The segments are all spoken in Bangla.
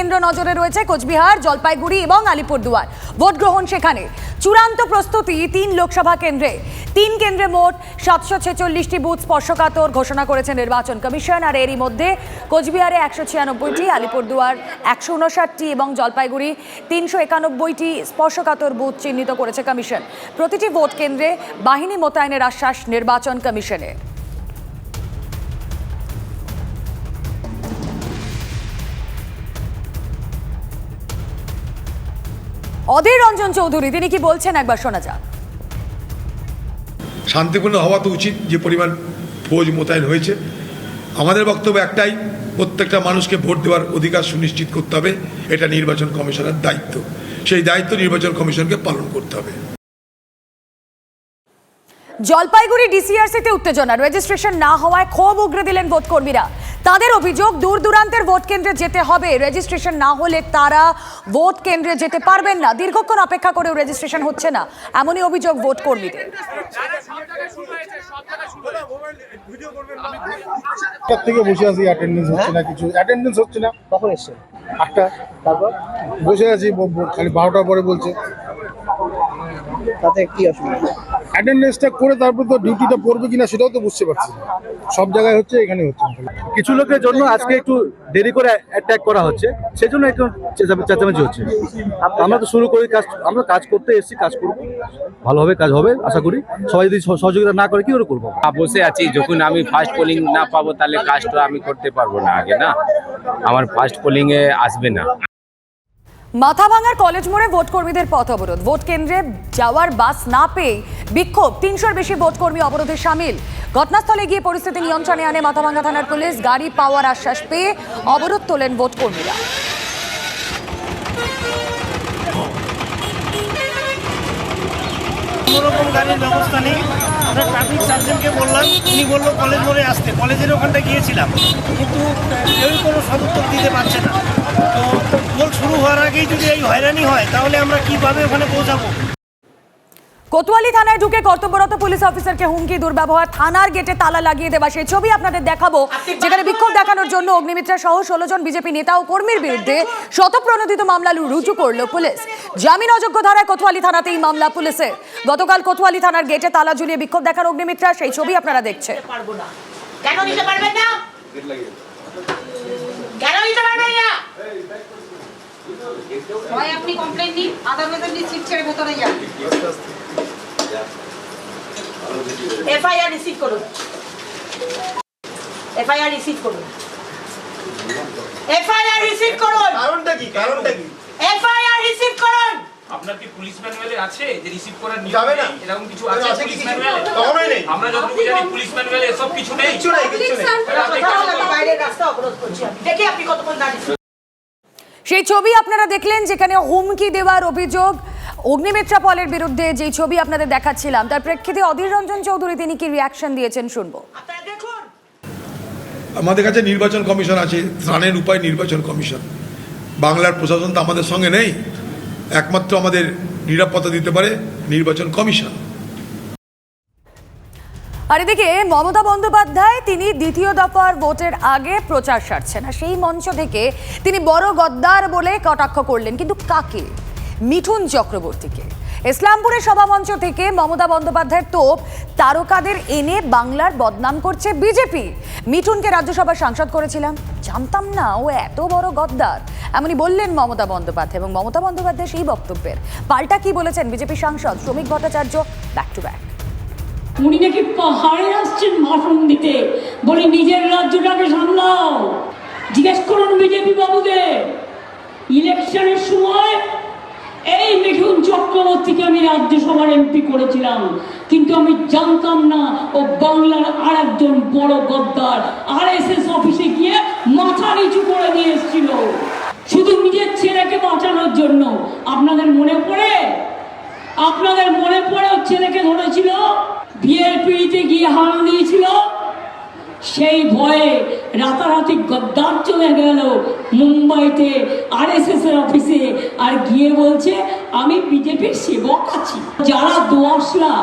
কেন্দ্র নজরে রয়েছে কোচবিহার, জলপাইগুড়ি এবং আলিপুরদুয়ার। ভোট গ্রহণ সেখানে। চূড়ান্ত প্রস্তুতি তিন লোকসভা কেন্দ্রে। তিন কেন্দ্রে মোট সাতশো ছেচল্লিশটি বুথ স্পর্শকাতর ঘোষণা করেছে নির্বাচন কমিশন। আর এরই মধ্যে কোচবিহারে একশো ছিয়ানব্বইটি, আলিপুরদুয়ার একশো উনষাটটি এবং জলপাইগুড়ি তিনশো একানব্বইটি স্পর্শকাতর বুথ চিহ্নিত করেছে কমিশন। প্রতিটি ভোট কেন্দ্রে বাহিনী মোতায়েনের আশ্বাস নির্বাচন কমিশনের। অধীর রঞ্জন চৌধুরী তিনি কি বলছেন? একবার শোনা যাক। শান্তিপূর্ণ হওয়া তো উচিত যে পরিমাণ ফৌজ মোতায়েন হয়েছে। আমাদের বক্তব্য একটাই প্রত্যেকটা মানুষকে ভোট দেওয়ার অধিকার সুনিশ্চিত করতে হবে। এটা নির্বাচন কমিশনের দায়িত্ব। সেই দায়িত্ব নির্বাচন কমিশনকে পালন করতে হবে। জলপাইগুড়ি ডিসিআরসিতে উত্তেজনা। রেজিস্ট্রেশন না হওয়ায় ক্ষোভ উগরে দিলেন ভোট কর্মীরা তাদের অভিযোগ দূর দূরান্তের ভোট কেন্দ্রে যেতে হবে। রেজিস্ট্রেশন না হলে তারা ভোট কেন্দ্রে যেতে পারবেন না। দীর্ঘক্ষণ অপেক্ষা করেও রেজিস্ট্রেশন হচ্ছে না। এমনই অভিযোগ ভোট কর্মীদের। থেকে বসে আছি? অ্যাটেন্ডেন্স হচ্ছে না কিছু। অ্যাটেন্ডেন্স হচ্ছে না। কখন এসছে আটটা। তারপর? বসে আছি খালি বারোটার পরে বলছে। তাতে কি অসুবিধা? অ্যাটেন্ডেন্সটা করে তারপর তো ডিউটিটা পড়বে কিনা সেটাও তো বুঝতে পারছি সব জায়গায় হচ্ছে এখানে হচ্ছে। কিছু লোকের জন্য আজকে একটু দেরি করে অ্যাটাক করা হচ্ছে সেজন্য একটু চেঁচা- চেঁচামেচি হচ্ছে। আমরা তো শুরু করি কাজ আমরা কাজ করতে এসেছি কাজ করব। ভালোভাবে কাজ হবে আশা করি। সবাই যদি সহযোগিতা না করে কি করে করব? বসে আছি। যখন আমি ফার্স্ট পোলিং না পাবো তাহলে কাজটা আমি করতে পারব না আগে না? আমার ফার্স্ট পোলিং এ আসবে না। মাথাভাঙার কলেজ মোড়ে ভোট কর্মীদের পথ অবরোধ। ভোট কেন্দ্রে যাওয়ার বাস না পেয়ে বিক্ষোভ। তিনশোর বেশি ভোট কর্মী অবরোধে সামিল। ঘটনাস্থলে গিয়ে পরিস্থিতি নিয়ন্ত্রণে আনে মাথাভাঙা থানার পুলিশ। গাড়ি পাওয়ার আশ্বাস পেয়ে অবরোধ তোলেন ভোট কর্মীরা গাড়ির ব্যবস্থা নেই। বললাম কলেজ মোড়ে আসতে। কলেজের ওখানটা গিয়েছিলাম। কিন্তু কেউই কোনো সদুত্তর দিতে পারছে না। তো আগেই যদি এই হয়রানি হয় তাহলে আমরা কীভাবে ওখানে পৌঁছাবো? কোতোয়ালি থানায় ঢুকে কর্তব্যরত পুলিশ অফিসারকে হুমকি দুর্ব্যবহার থানার গেটে তালা লাগিয়ে দেওয়া। সেই ছবি আপনাদের দেখাবো। যেখানে বিক্ষোভ দেখানোর জন্য অগ্নিমিত্রা সহ ষোলো জন বিজেপি নেতা ও কর্মীর বিরুদ্ধে শতপ্রণোদিত মামলা রুজু করল পুলিশ। জামিন অযোগ্য ধারায় কোতোয়ালি থানাতেই মামলা পুলিশের। গতকাল কোতোয়ালি থানার গেটে তালা ঝুলিয়ে বিক্ষোভ দেখার অগ্নিমিত্রা। সেই ছবি আপনারা কেন পারবেন না কেন নিতে পারবেন না হয় আপনি কমপ্লেন নিন আদালতের রিসিট ছেড়ে ভেতরে যান। এফআইআর রিসিভ করুন। এফআইআর রিসিভ করুন। এফআইআর রিসিভ করুন। কারণটা কি? কারণটা কি? এফআইআর রিসিভ করুন। আপনার কি পুলিশ ম্যানুয়ালে আছে যে রিসিভ করার নিয়ম যাবে না। এরকম কিছু আছে আছে কি পুলিশ ম্যানুয়ালে কখনোই নেই। আমরা যতটুকু জানি পুলিশ ম্যানুয়ালে এসব কিছু নেই। কিচ্ছু নেই কিচ্ছু নেই। বাইরের রাস্তা অবরোধ করছি আমি। দেখি আপনি কতক্ষণ দাঁড়িয়ে সেই ছবি আপনারা দেখলেন যেখানে হুমকি দেওয়ার অভিযোগ অগ্নিমিত্রা পলের বিরুদ্ধে যেই ছবি আপনাদের দেখাচ্ছিলাম তার প্রেক্ষিতে অধীর রঞ্জন চৌধুরী তিনি কি রিয়াকশন দিয়েছেন শুনব। দেখুন। আমাদের কাছে নির্বাচন কমিশন আছে ত্রাণের উপায় নির্বাচন কমিশন। বাংলার প্রশাসন তো আমাদের সঙ্গে নেই। একমাত্র আমাদের নিরাপত্তা দিতে পারে নির্বাচন কমিশন। আর এদিকে মমতা বন্দ্যোপাধ্যায়, তিনি দ্বিতীয় দফার ভোটের আগে প্রচার সারছেন। আর সেই মঞ্চ থেকে তিনি বড় গদ্দার বলে কটাক্ষ করলেন। কিন্তু কাকে? মিঠুন চক্রবর্তীকে। ইসলামপুরের সভামঞ্চ থেকে মমতা বন্দ্যোপাধ্যায়ের তোপ তারকাদের এনে বাংলার বদনাম করছে বিজেপি। মিঠুনকে রাজ্যসভার সাংসদ করেছিলাম। জানতাম না, ও এত বড় গদ্দার। এমনই বললেন মমতা বন্দ্যোপাধ্যায় এবং মমতা বন্দ্যোপাধ্যায় সেই বক্তব্যের। পাল্টা কি বলেছেন বিজেপি সাংসদ শ্রমিক ভট্টাচার্য? ব্যাক টু ব্যাক উনি নাকি পাহাড়ে আসছেন ভাষণ দিতে। বলে, নিজের রাজ্যটাকে সামলাও। জিজ্ঞেস করুন বিজেপি বাবুদের ইলেকশনের সময় এই মিঠুন চক্রবর্তীকে আমি রাজ্যসভার এমপি করেছিলাম। কিন্তু আমি জানতাম না ও বাংলার আর একজন বড় গদ্দার আর এস এস অফিসে গিয়ে মাথা নিচু করে নিয়ে এসেছিল। শুধু নিজের ছেলেকে বাঁচানোর জন্য আপনাদের মনে পড়ে আপনাদের মনে পড়ে ওর ছেলেকে ধরেছিল বিয়ের পিড়িতে গিয়ে হাল দিয়েছিল সেই ভয়ে রাতারাতি গদ্দার চলে গেল। মুম্বাইতে আর এস এর অফিসে। আর গিয়ে বলছে, আমি বিজেপির সেবক আছি। যারা দোয়াশলা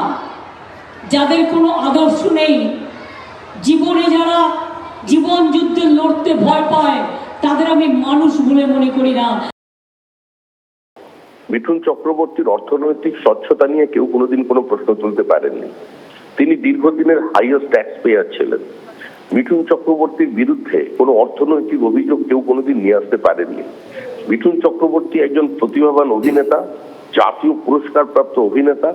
যাদের কোনো আদর্শ নেই, জীবনে যারা জীবন যুদ্ধে লড়তে ভয় পায়, তাদের আমি মানুষ বলে মনে করি না। মিঠুন চক্রবর্তীর অর্থনৈতিক স্বচ্ছতা নিয়ে কেউ কোনোদিন কোনো প্রশ্ন তুলতে পারেননি। তিনি দীর্ঘদিনের হাইয়েস্ট ট্যাক্স পেয়ার ছিলেন। মিঠুন চক্রবর্তীর বিরুদ্ধে কোনো অর্থনৈতিক অভিযোগ কেউ কোনোদিন নিয়ে আসতে পারেননি। মিঠুন চক্রবর্তী একজন প্রতিভাবান অভিনেতা, জাতীয় পুরস্কারপ্রাপ্ত অভিনেতা।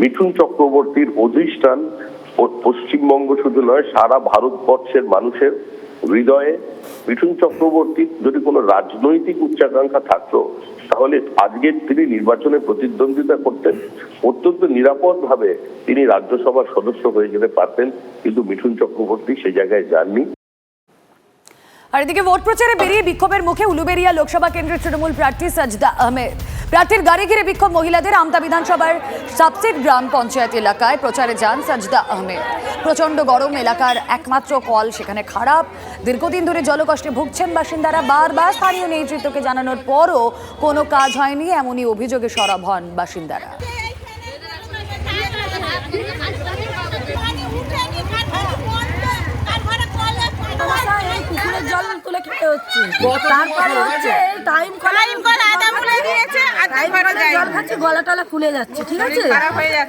মিঠুন চক্রবর্তীর অধিষ্ঠান পশ্চিমবঙ্গ শুধু নয়, সারা ভারতবর্ষের মানুষের হৃদয়ে মিঠুন চক্রবর্তীর যদি কোনো রাজনৈতিক উচ্চাকাঙ্ক্ষা থাকতো, তাহলে আজকে তিনি নির্বাচনে প্রতিদ্বন্দ্বিতা করতেন। অত্যন্ত নিরাপদ ভাবে তিনি রাজ্যসভার সদস্য হয়ে যেতে পারতেন, কিন্তু মিঠুন চক্রবর্তী সেই জায়গায় যাননি। আর এদিকে ভোট প্রচারে বেরিয়ে বিক্ষোভের মুখে উলুবেরিয়া লোকসভা কেন্দ্রের তৃণমূল প্রার্থী সাজদা আহমেদ। প্রার্থীর গাড়ি ঘিরে বিক্ষোভ মহিলাদের আমতা বিধানসভার সাবসেট গ্রাম পঞ্চায়েত এলাকায়। প্রচারে যান সাজদা আহমেদ। প্রচণ্ড গরম, এলাকার একমাত্র কল সেখানে খারাপ। দীর্ঘদিন ধরে জলকষ্টে ভুগছেন বাসিন্দারা। বারবার স্থানীয় নেতৃত্বকে জানানোর পরও কোনো কাজ হয়নি, এমনই অভিযোগে সরব হন বাসিন্দারা। খেতে হচ্ছে? তারপরে হচ্ছে টাইম টাইম কল আদা বলে দিয়েছে জল খাচ্ছে গলা টলা খুলে যাচ্ছে ঠিক আছে?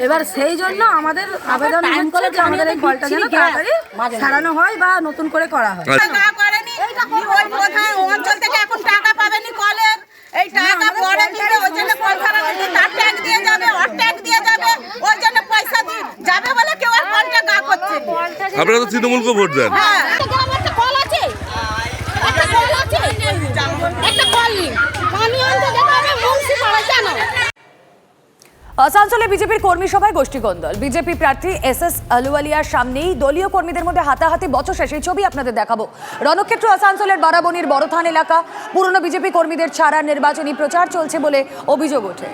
এবার সেই জন্য আমাদের আবেদন হচ্ছে যে আমাদের এই কলটা যেন তাড়াতাড়ি সারানো হয় বা নতুন করে করা হয়। ওই অঞ্চল থেকে এখন টাকা পাবেনি কলের। এই টাকা পরে দিবে ওই জন্য কল তার ট্যাগ দিয়ে যাবে ট্যাগ দিয়ে যাবে ওই জন্য পয়সা দিয়ে যাবে বলে কেউ আর কলটা গা করছে আপনারা তো তৃণমূলকে ভোট দেন। হ্যাঁ একটা কল আছে একটা কল আছে একটা কল নেই পানি আনতে যেতে হবে মুন্সিপাল জানো আসানসোলে বিজেপির কর্মী সভায় গোষ্ঠী গন্ডল বিজেপি প্রার্থী এস এস আলুওয়ালিয়ার সামনেই দলীয় কর্মীদের মধ্যে হাতাহাতি বচসা, সেই ছবি আপনাদের দেখাবো। রণক্ষেত্র আসানসোলের বারাবনির বড়থান এলাকা। পুরনো বিজেপি কর্মীদের ছাড়া নির্বাচনী প্রচার চলছে বলে অভিযোগ ওঠে।